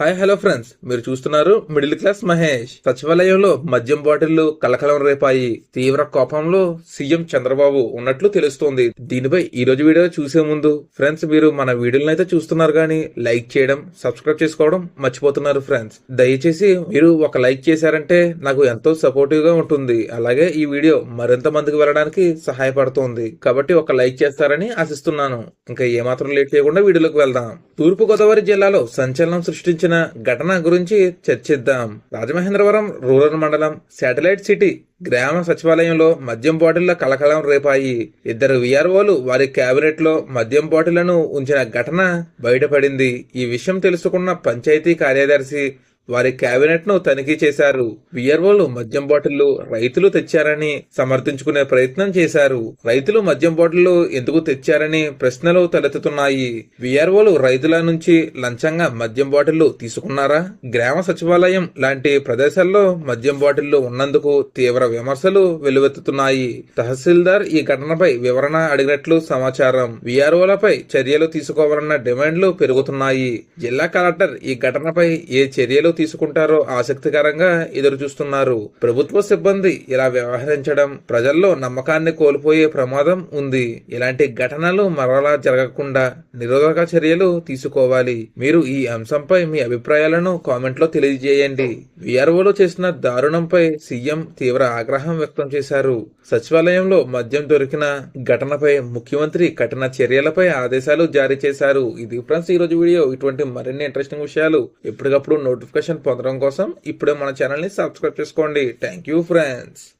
Hi hello friends. మీరు చూస్తున్నారు middle class Mahesh. సచివాలయంలో మద్యం బాటిళ్ళు కలకలం రేపాయి. తీవ్ర కోపంలో సీఎం చంద్రబాబు ఉన్నట్లు తెలుస్తోంది. దీనిపై ఈ రోజు వీడియో చూసే ముందు ఫ్రెండ్స్ మీరు మన వీడియోలను అయితే చూస్తున్నారు కానీ లైక్ చేయడం సబ్స్క్రైబ్ చేసుకోవడం మర్చిపోతున్నారు ఫ్రెండ్స్. దయచేసి మీరు ఒక లైక్ చేశారంటే నాకు ఎంతో సపోర్టివ్గా ఉంటుంది. అలాగే ఈ వీడియో మరింత మందికి వెళ్ళడానికి సహాయపడుతోంది. కాబట్టి ఒక లైక్ చేస్తారని ఆశిస్తున్నాను. ఇంకా ఏమాత్రం లేట్ చేయకుండా వీడియోలోకి వెళ్దాం. తూర్పు గోదావరి జిల్లాలో సంచలనం సృష్టించిన ఘటన గురించి చర్చిద్దాం. రాజమహేంద్రవరం రూరల్ మండలం శాటిలైట్ సిటీ గ్రామ సచివాలయంలో మద్యం బాటిళ్ళ కలకలం రేపాయి. ఇద్దరు విఆర్ఓలు వారి క్యాబినెట్లో మద్యం బాటిళ్ళను ఉంచిన ఘటన బయటపడింది. ఈ విషయం తెలుసుకున్న పంచాయతీ కార్యదర్శి వారి కేబినెట్ను తనిఖీ చేశారు. విఆర్ఓలు మద్యం బాటిళ్ళు రైతులు తెచ్చారని సమర్థించుకునే ప్రయత్నం చేశారు. రైతులు మద్యం బాటిళ్ళు ఎందుకు తెచ్చారని ప్రశ్నలు తలెత్తుతున్నాయి. విఆర్ఓలు రైతుల నుంచి లంచంగా మద్యం బాటిళ్ళు తీసుకున్నారా? గ్రామ సచివాలయం లాంటి ప్రదేశాల్లో మద్యం బాటిళ్ళు ఉన్నందుకు తీవ్ర విమర్శలు వెలువెత్తుతున్నాయి. తహసీల్దార్ ఈ ఘటనపై వివరణ అడిగినట్లు సమాచారం. విఆర్ఓలపై చర్యలు తీసుకోవాలన్న డిమాండ్లు పెరుగుతున్నాయి. జిల్లా కలెక్టర్ ఈ ఘటనపై ఏ చర్యలు తీసుకుంటారో ఆసక్తికరంగా ఎదురు చూస్తున్నారు. ప్రభుత్వ సిబ్బంది ఇలా వ్యవహరించడం ప్రజల్లో నమ్మకాన్ని కోల్పోయే ప్రమాదం ఉంది. ఇలాంటి ఘటనలు మరలా జరగకుండా నిరోధక చర్యలు తీసుకోవాలి. మీరు ఈ అంశంపై మీ అభిప్రాయాలను కామెంట్లో తెలియజేయండి. విఆర్ఓలో చేసిన దారుణంపై సీఎం తీవ్ర ఆగ్రహం వ్యక్తం చేశారు. సచివాలయంలో మద్యం దొరికిన ఘటనపై ముఖ్యమంత్రి కఠిన చర్యలపై ఆదేశాలు జారీ చేశారు. ఇది ఫ్రెండ్స్ ఈ రోజు వీడియో. ఇటువంటి మరిన్ని ఇంట్రెస్టింగ్ విషయాలు ఎప్పటికప్పుడు నోటిఫికేషన్ పొందడం కోసం ఇప్పుడే మన ఛానల్ని సబ్స్క్రైబ్ చేసుకోండి. Thank you friends